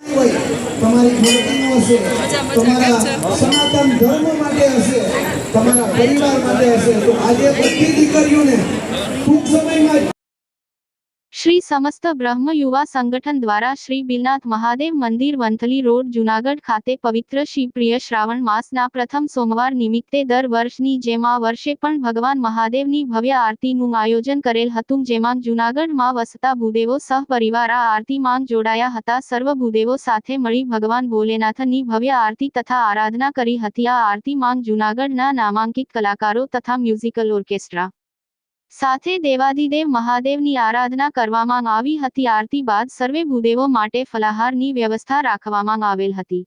તમારી ધરતીનો હશે તમારા સનાતન ધર્મ માટે હશે તમારા પરિવાર માટે હશે તો આજે બધી દીકરીઓને શ્રી સમસ્ત બ્રહ્મ યુવા સંગઠન દ્વારા શ્રી બિલનાથ મહાદેવ મંદિર વંથલી રોડ, જુનાગઢ ખાતે પવિત્ર શિવપ્રિય શ્રાવણ માસના પ્રથમ સોમવાર નિમિત્તે દર વર્ષની જેમ વર્ષે પણ ભગવાન મહાદેવની ભવ્ય આરતીનું આયોજન કરેલ હતું, જેમાં જુનાગઢમાં વસતા ભૂદેવો સહપરિવાર આ આરતીમાં જોડાયા હતા. સર્વ ભૂદેવો સાથે મળી ભગવાન ભોલેનાથની ભવ્ય આરતી તથા આરાધના કરી હતી. આ આરતીમાં જુનાગઢના નામાંકિત કલાકારો તથા મ્યુઝિકલ ઓર્કેસ્ટ્રા સાથે દેવાદિદેવ મહાદેવની આરાધના કરવામાં આવી હતી. આરતી બાદ સર્વે ભૂદેવો માટે ફલાહારની વ્યવસ્થા રાખવામાં આવેલ હતી.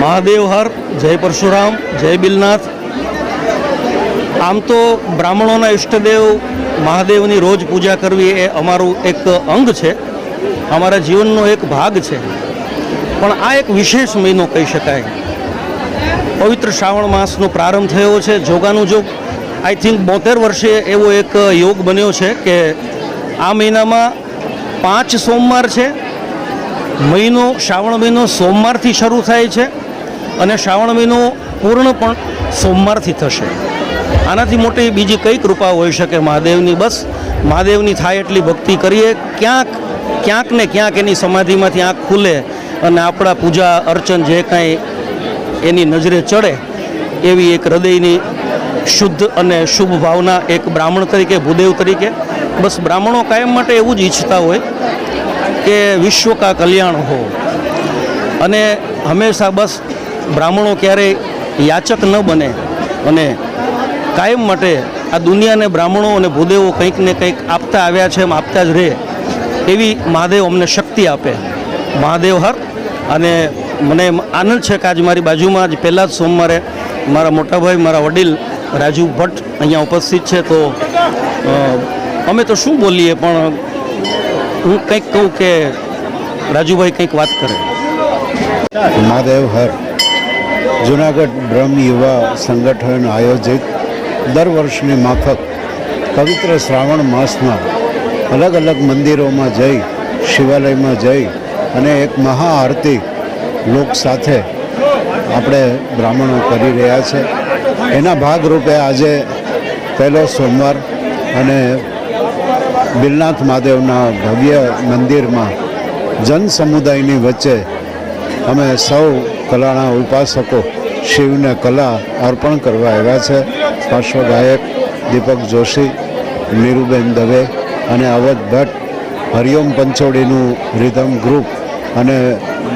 મહાદેવ હર, જય પરશુરામ, જય બિલનાથ. આમ તો બ્રાહ્મણોના ઈષ્ટદેવ મહાદેવની રોજ પૂજા કરવી એ અમારું એક અંગ છે. અમારા જીવનનો એક ભાગ છે. પણ આ એક વિશેષ મહિનો કહી શકાય. પવિત્ર શ્રાવણ માસનો પ્રારંભ થયો છે. જોગાનું જોગ આઈ થિંક બોતેર વર્ષે એવો એક યોગ બન્યો છે કે આ મહિનામાં પાંચ સોમવાર છે. મહિનો, શ્રાવણ મહિનો સોમવારથી શરૂ થાય છે. અને શ્રાવણ મહિનો પૂર્ણ પણ સોમવારથી થશે. આનાથી મોટી બીજી કઈ કૃપા હોઈ શકે મહાદેવની. બસ, મહાદેવની થાય એટલી ભક્તિ કરીએ. ક્યાંક ક્યાંક ને ક્યાંક એની સમાધિમાંથી આંખ ખુલે અને આપણા પૂજા, અર્ચન જે કાંઈ એની નજરે ચડે, એવી એક હૃદયની શુદ્ધ અને શુભ ભાવના એક બ્રાહ્મણ તરીકે, ભૂદેવ તરીકે. બસ બ્રાહ્મણો કાયમ માટે એવું જ ઈચ્છતા હોય કે વિશ્વ કા કલ્યાણ હો. અને હંમેશા બસ બ્રાહ્મણો ક્યારેય યાચક ન બને અને કાયમ માટે આ દુનિયાને બ્રાહ્મણો અને ભૂદેવો કંઈક ને કંઈક આપતા આવ્યા છે, એમ આપતા જ રહે, એવી મહાદેવ અમને શક્તિ આપે. મહાદેવ હર. અને મને આનંદ છે કે આજ મારી બાજુમાં જ પહેલાં જ સોમવારે મારા મોટાભાઈ, મારા વડીલ રાજુ ભટ્ટ અહીંયા ઉપસ્થિત છે. તો અમે તો શું બોલીએ, પણ હું કંઈક કહું કે રાજુભાઈ કંઈક વાત કરે. મહાદેવ હર. જુનાગઢ બ્રહ્મ યુવા સંગઠન આયોજિત દર વર્ષની માફક પવિત્ર શ્રાવણ માસમાં અલગ અલગ મંદિરોમાં જઈ, શિવાલયમાં જઈ અને એક મહાઆરતી લોક સાથે આપણે બ્રાહ્મણો કરી રહ્યા છે. એના ભાગરૂપે આજે પહેલો સોમવાર અને બિલનાથ મહાદેવના ભવ્ય મંદિરમાં જન સમુદાયની વચ્ચે અમે સૌ કલાના ઉપાસકો શિવને કલા અર્પણ કરવા આવ્યા છે. પાર્શ્વ ગાયક દીપક જોશી, નીરુબેન દવે અને અવધ ભટ્ટ હરિઓમ પંચોડીનું રિધમ ગ્રુપ અને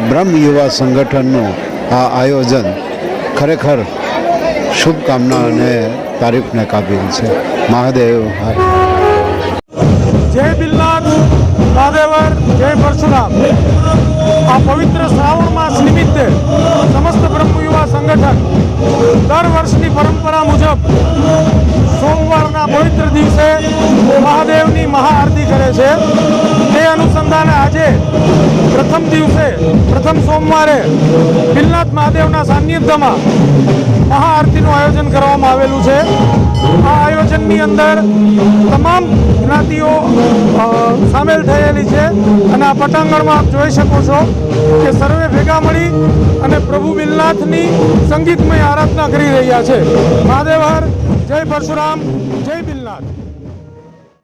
બ્રહ્મ યુવા સંગઠનનું આ આયોજન ખરેખર શુભકામના અને તારીફને કાબિલ છે. મહાદેવ જય બિલનાથ મહાદેવર, જય પરશુરામ. આ પવિત્ર શ્રાવણ માસ નિમિત્તે છે. આજે પ્રથમ દિવસે, પ્રથમ સોમવારે બિલનાથ મહાદેવના સાનિધ્યમાં મહાઆરતીનું આયોજન કરવામાં આવેલું છે. આ આયોજનની અંદર તમામ જ્ઞાતિઓ સામેલ થયેલી છે અને આ પટાંગણમાં આપ જોઈ શકો છો કે સર્વે ભેગા મળી અને પ્રભુ બિલનાથની સંગીતમય આરાધના કરી રહ્યા છે. મહાદેવ હર, જય પરશુરામ, જય બિલનાથ